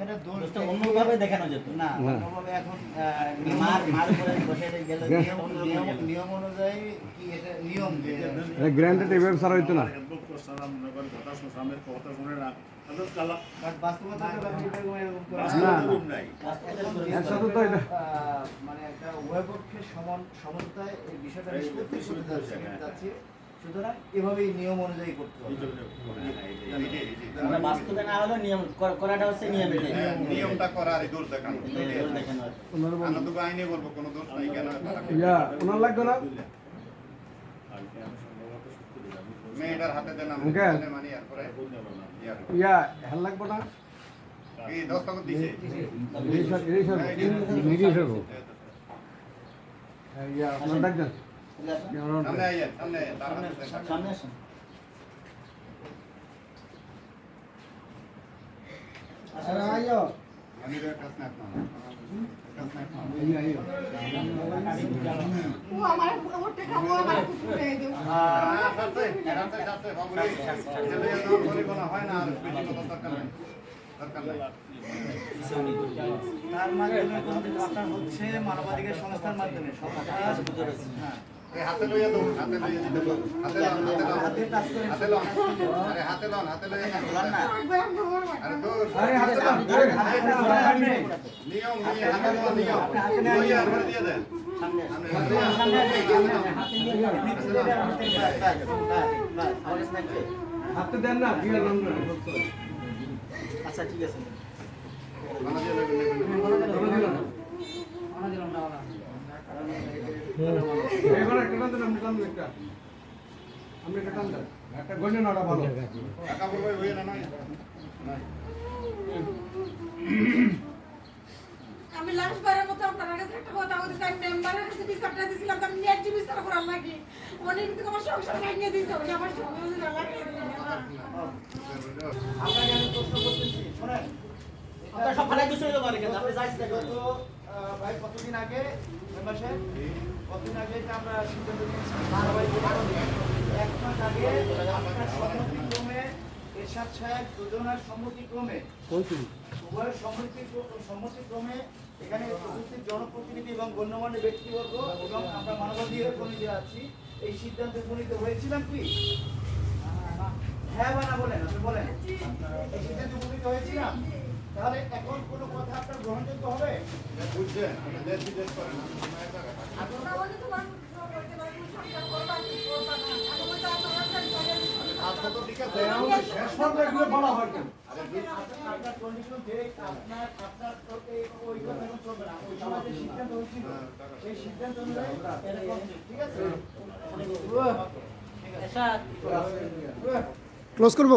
এখানে দোষটা অন্যভাবে দেখানো যেত। না হ্যাঁ। অন্যভাবে এখন মার মার উপরে বসে গেলে। নিয়ম নিয়ম- নিয়ম অনুযায়ী কি এটা নিয়ম যে গ্র্যান্ডেড এভাবে ছাড়া হইতো না। মানে একটা উভয় পক্ষের সমান সমতায় এই বিষয়টা নিষ্পত্তি করে যাচ্ছে। যাচ্ছে। সুতরাং এভাবেই নিয়ম অনুযায়ী করতে হবে বাস্তবে না হলেও নিয়ম করাটা হচ্ছে নিয়ম নিয়মটা করা আর এই দোষ দেখানো তো আইনে বলব কোনো দোষ নাই কেন ইয়া ওনার লাগতো না মেয়েটার হাতে দেন মানি আর পরে ইয়া। হেল লাগবো না কি দস্তখত দিছে ইয়া আপনার ডাকবেন তার হয় না মাধ্যমে আপনার হচ্ছে মানবাধিকার সংস্থার মাধ্যমে হ্যাঁ। এই হাতে লইয়া হাতে লইয়া দিতে হাতে লন হাতে লন হাতে হাতে লন। আরে হাতে লন হাতে লইয়া না। আরে তো আরে হাতে আরে হাতে নিয়ম হাতে লন নিয়ম। লইয়া আর দিয়ে দেন। সামনে সামনে হাতে নিয়ে দেন না। বিয়া আচ্ছা ঠিক আছে। টান দেন আপনি একটা। আপনি একটা একটা ভালো না নাই আমি লাস্ট বারের মতো আপনার কাছে একটা কথা বলতে চাই মেম্বারের কাছে বিচারটা দিছিলাম আমি ন্যায্য বিচার করার লাগি। অনেক কিন্তু আমার সংসার ভাঙিয়ে দিয়েছে উনি আমার দিয়েছে আপনাকে আমি প্রশ্ন করতেছি শোনেন। আপনার সব ফালাই দুশো দেবো কিন্তু আপনি যাইছি গত আহ, ভাই কতদিন আগে মেম্বার সাহেব কতদিন আগে এটা আমরা সিদ্ধান্ত নিয়েছি। এক মাস আগে আপনার সম্মতিক্রমে এরশাদ সাহেব দুজনের সম্মতিক্রমে উভয়ের সম্মতি সম্মতিক্রমে এখানে উপস্থিত জনপ্রতিনিধি এবং গণ্যমান্য ব্যক্তিবর্গ এবং আমরা মানবাধিকার কমিটি আছি এই সিদ্ধান্তে উপনীত হয়েছিলাম কি? হ্যাঁ বা না বলেন আপনি বলেন। এই সিদ্ধান্তে উপনীত হয়েছিলাম? তাহলে এখন কোনো কথা আপনার গ্রহণযোগ্য হবে? বুঝছেন দেশ বিদেশ করেন ক্লোজ করব?